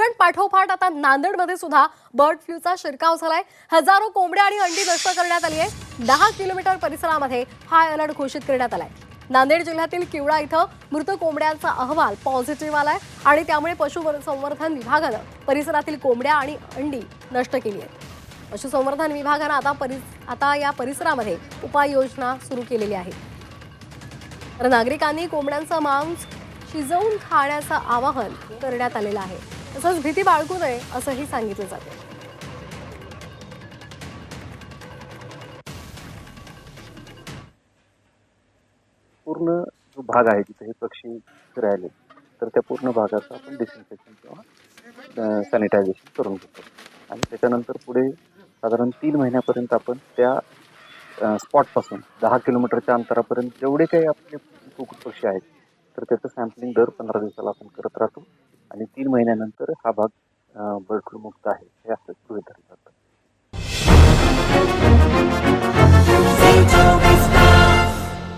उरण पाठोपाठ आता नांदेडमध्ये सुद्धा बर्ड फ्लूचा शिरकाव झालाय. हजारो कोंबड्या आणि अंडी नष्ट करण्यात आली आहे दहा किलोमीटर परिसरामध्ये हाय अलर्ट घोषित करण्यात आलाय. नांदेड जिल्ह्यातील किवळा इथं मृत कोंबड्यांचा अहवाल पॉझिटिव्ह आलाय आणि त्यामुळे पशुसंवर्धन विभागानं परिसरातील कोंबड्या आणि अंडी नष्ट केली आहेत. पशुसंवर्धन विभागानं आता परिस आता या परिसरामध्ये उपाययोजना सुरू केलेली आहे. तर नागरिकांनी कोंबड्यांचं मांस शिजवून खाण्याचं आवाहन करण्यात आलेलं आहे. तसंच भीती बाळगू नये असंही सांगितलं जातं. पूर्ण जो भाग आहे तिथे हे पक्षी राहिले तर त्या पूर्ण भागाचं आपण डिसइन्फेक्शन किंवा सॅनिटायझेशन करून घेतो. आणि त्याच्यानंतर पुढे साधारण तीन महिन्यापर्यंत आपण त्या स्पॉटपासून दहा किलोमीटरच्या अंतरापर्यंत जेवढे काही आपले कुकुट पक्षी आहेत तर त्याचं सॅम्पलिंग दर पंधरा दिवसाला आपण करत राहतो. तीन महिन्यानंतर हा भाग बर्ड फ्लू मुक्त आहे. हे असं गृहित धरलं